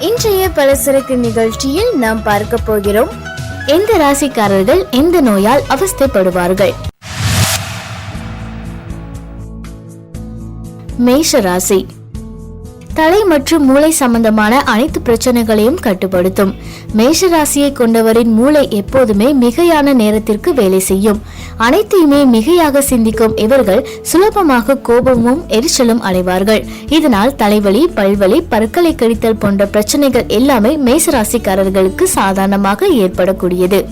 இன்றைய பலசரக்கு நிகழ்ச்சியில் நாம் பார்க்க போகிறோம். எந்த ராசிக்காரர்கள் எந்த நோயால் அவஸ்தைப்படுவார்கள்? மேஷ ராசி. தலை மற்றும் மூளை சம்பந்தமான அனைத்து பிரச்சனைகளையும் கட்டுப்படுத்தும். மேஷ ராசியை கொண்டவரின் மூளை எப்போதுமே மிகையான நேரத்திற்கு வேலை செய்யும். அனைத்தையுமே மிகையாக சிந்திக்கும் இவர்கள் சுலபமாக கோபமும் எரிச்சலும் அடைவார்கள். இதனால் தலைவலி பல்வலி பற்களை கடித்தல் போன்ற பிரச்சனைகள் எல்லாமே மேசராசிக்காரர்களுக்கு சாதாரணமாக ஏற்படக்கூடியது.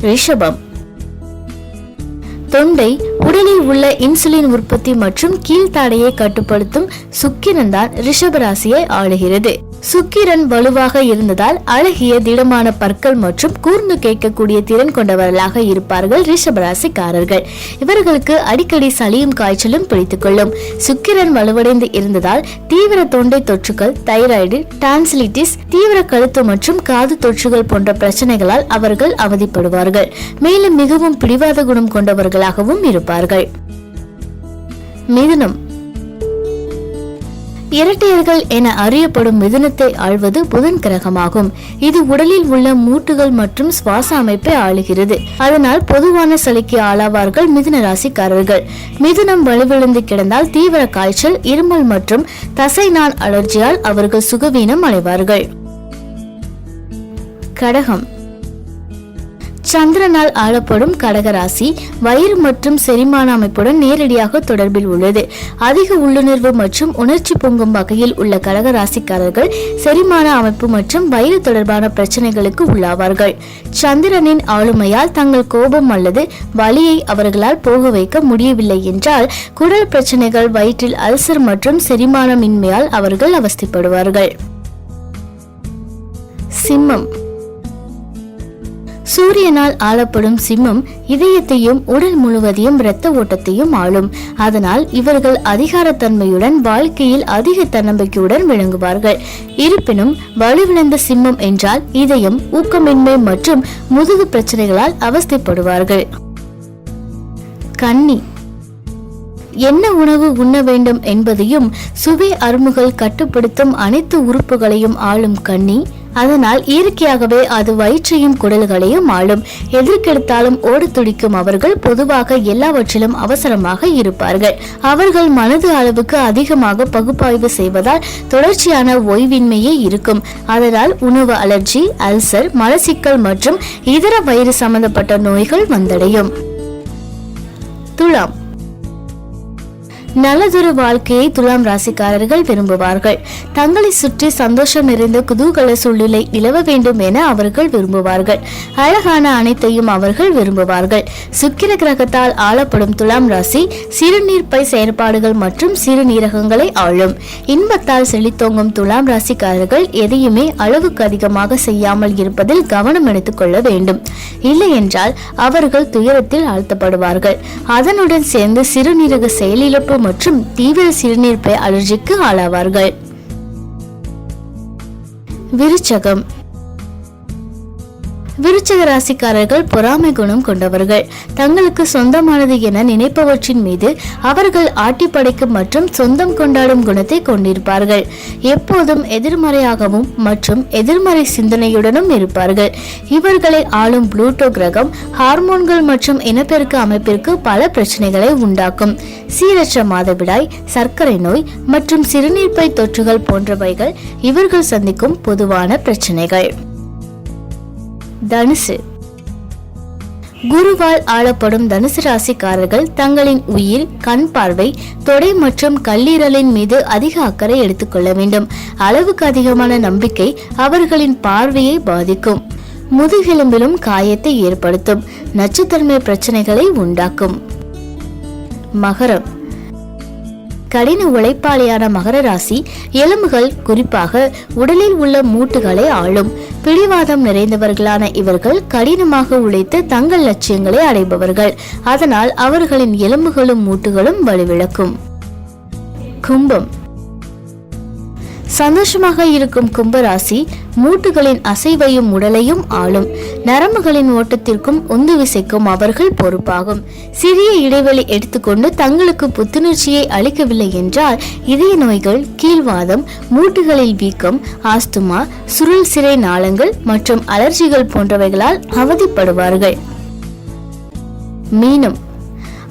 ரிஷபம். தொண்டை உடலில் உள்ள இன்சுலின் உற்பத்தி மற்றும் கீழ்த்தாடையை கட்டுப்படுத்தும் சுக்கிரன் தான் ரிஷபராசியை ஆளுகிறது. சுக்கிரன் வலுவாக இருந்ததால் அழகிய திடமான பற்கள் மற்றும் கூர்ந்து கேட்கக்கூடிய திறன் கொண்டவர்களாக இருப்பார்கள் ரிஷபராசிக்காரர்கள். இவர்களுக்கு அடிக்கடி சளியும் காய்ச்சலும் பிடித்துக்கொள்ளும். சுக்கிரன் வலுவடைந்து இருந்ததால் தீவிர தொண்டை தொற்றுகள் தைராய்டு டான்சிலிட்டிஸ் தீவிர கழுத்து மற்றும் காது தொற்றுகள் போன்ற பிரச்சனைகளால் அவர்கள் அவதிப்படுவார்கள். மேலும் மிகவும் பிடிவாத குணம் கொண்டவர்களாகவும் இருப்பார்கள். மிதுனம் இரட்டையர்கள் என அறியப்படும் மிதுனத்தை ஆள்வது புதன் கிரகமாகும். இது உடலில் உள்ள மூட்டுகள் மற்றும் சுவாச அமைப்பை ஆளுகிறது. அதனால் பொதுவான சளிக்கு ஆளாவார்கள் மிதுன ராசிக்காரர்கள். மிதுனம் வலுவிழந்து கிடந்தால் தீவிர காய்ச்சல் இருமல் மற்றும் தசை நான் அலர்ஜியால் அவர்கள் சுகவீனம் அடைவார்கள். கடகம். சந்திரனால் ஆளப்படும் கடகராசி வயிறு மற்றும் செரிமான அமைப்புடன் நேரடியாக தொடர்பில் உள்ளது. அதிக உள்ளுணர்வு மற்றும் உணர்ச்சி பொங்கும் வகையில் உள்ள கடகராசிக்காரர்கள் செரிமான அமைப்பு மற்றும் வயிறு தொடர்பான பிரச்சனைகளுக்கு உள்ளாவார்கள். சந்திரனின் ஆளுமையால் தங்கள் கோபம் அல்லது வலியை அவர்களால் போக வைக்க முடியவில்லை என்றால் குடல் பிரச்சனைகள் வயிற்றில் அல்சர் மற்றும் செரிமானமின்மையால் அவர்கள் அவஸ்திப்படுவார்கள். சிம்மம். சூரியனால் ஆளப்படும் சிம்மம் இதயத்தையும் உடல் முழுவதையும் இரத்த ஓட்டத்தையும் ஆளும். அதனால் இவர்கள் அதிகாரத்தன்மையுடன் வாழ்க்கையில் அதிக தன்னம்பிக்கையுடன் விளங்குவார்கள். இருப்பினும் வலுவிழந்த சிம்மம் என்றால் இதயம் ஊக்கமின்மை மற்றும் முதுகு பிரச்சனைகளால் அவஸ்தைப்படுவார்கள். கன்னி என்ன உணவு உண்ண வேண்டும் என்பதையும் சுவை அருமுகள் கட்டுப்படுத்தும் அனைத்து உறுப்புகளையும் ஆளும் கன்னி அதனால் இயற்கையாகவே அது வயிற்றையும் குடல்களையும் ஆளும். எதற்கெடுத்தாலும் ஓடு துடிக்கும் அவர்கள் பொதுவாக எல்லாவற்றிலும் அவசரமாக இருப்பார்கள். அவர்கள் மனது அளவுக்கு அதிகமாக பகுப்பாய்வு செய்வதால் தொடர்ச்சியான ஓய்வின்மையே இருக்கும். அதனால் உணவு அலர்ஜி அல்சர் மலச்சிக்கல் மற்றும் இதர வயிறு சம்பந்தப்பட்ட நோய்கள் வந்தடையும். துலாம் நல்லதொரு வாழ்க்கையை துலாம் ராசிக்காரர்கள் விரும்புவார்கள். தங்களை சுற்றி சந்தோஷம் நிறைந்த குதூகல சூழ்நிலை நிலவ வேண்டும் என அவர்கள் விரும்புவார்கள். அழகான அனைத்தையும் அவர்கள் விரும்புவார்கள். சுக்கிர கிரகத்தால் ஆளப்படும் துலாம் ராசி சிறுநீர்ப்பை செயற்பாடுகள் மற்றும் சிறுநீரகங்களை ஆளும். இன்பத்தால் செழித்தோங்கும் துலாம் ராசிக்காரர்கள் எதையுமே அளவுக்கு அதிகமாக செய்யாமல் இருப்பதில் கவனம் எடுத்துக்கொள்ள வேண்டும். இல்லை என்றால் அவர்கள் துயரத்தில் ஆழ்த்தப்படுவார்கள். அதனுடன் சேர்ந்து சிறுநீரக செயலிழப்பு மற்றும் தீவிர சிறுநீர்ப்பை அலர்ஜிக்கு ஆளாவார்கள். விருச்சகம். விருச்சக ராசிக்காரர்கள் பொறாமை குணம் கொண்டவர்கள். தங்களுக்கு சொந்தமானது என நினைப்பவற்றின் மீது அவர்கள் ஆட்டி படைக்கும் மற்றும் சொந்தம் கொண்டாடும் குணத்தை கொண்டிருப்பார்கள். எப்போதும் எதிர்மறையாகவும் மற்றும் எதிர்மறை சிந்தனையுடனும் இருப்பார்கள். இவர்களை ஆளும் புளூட்டோ கிரகம் ஹார்மோன்கள் மற்றும் இனப்பெருக்க அமைப்பிற்கு பல பிரச்சனைகளை உண்டாக்கும். சீரற்ற மாதவிடாய் சர்க்கரை நோய் மற்றும் சிறுநீர்ப்பை தொற்றுகள் போன்றவைகள் இவர்கள் சந்திக்கும் பொதுவான பிரச்சனைகள். தனுசு. குருவால் ஆளப்படும் தனுசு ராசிக்காரர்கள் தங்களின் உயிர் கண் பார்வை தொடை மற்றும் கல்லீரலின் மீது அதிக அக்கறை எடுத்துக்கொள்ள வேண்டும். அளவுக்கு அதிகமான நம்பிக்கை அவர்களின் பார்வையை பாதிக்கும். முதுகெலும்பிலும் காயத்தை ஏற்படுத்தும். நச்சுத்தன்மை பிரச்சனைகளை உண்டாக்கும். மகரம். கடின உழைப்பாளியான மகர ராசி எலும்புகள் குறிப்பாக உடலில் உள்ள மூட்டுகளை ஆளும். பிடிவாதம் நிறைந்தவர்களான இவர்கள் கடினமாக உழைத்து தங்கள் லட்சியங்களை அடைபவர்கள். அதனால் அவர்களின் எலும்புகளும் மூட்டுகளும் வலுவிழக்கும். கும்பம். சந்தோஷமாக இருக்கும் கும்பராசி மூட்டுகளின் அசைவையும் உடலையும் ஆளும். நரம்புகளின் ஓட்டத்திற்கும் உந்து விசைக்கும் அவர்கள் பொறுப்பாகும். சிறிய இடைவெளி எடுத்துக்கொண்டு தங்களுக்கு புத்துணர்ச்சியை அளிக்கவில்லை என்றால் இதய நோய்கள் கீழ்வாதம் மூட்டுகளில் வீக்கம் ஆஸ்துமா சுருள் சிறை நாளங்கள் மற்றும் அலர்ஜிகள் போன்றவைகளால் அவதிப்படுவார்கள். மீனம்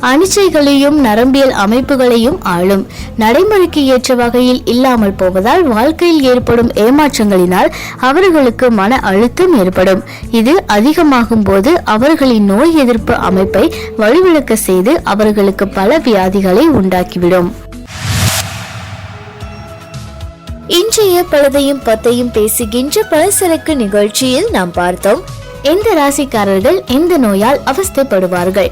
அனிச்சைகளையும் நரம்பியல் அமைப்புகளையும் ஆளும். நடைமுறைக்கு ஏற்ற வகையில் இல்லாமல் போவதால் வாழ்க்கையில் ஏற்படும் ஏமாற்றங்களினால் அவர்களுக்கு மன அழுத்தம் ஏற்படும். இது அதிகமாகும் போது அவர்களின் நோய் எதிர்ப்பு அமைப்பை வலுவிழக்க செய்து அவர்களுக்கு பல வியாதிகளை உண்டாக்கிவிடும். இன்றைய பழுதையும் பத்தையும் பேசுகின்ற பலசரக்கு நிகழ்ச்சியில் நாம் பார்த்தோம். எந்த ராசிக்காரர்கள் எந்த நோயால் அவஸ்தைப்படுவார்கள்?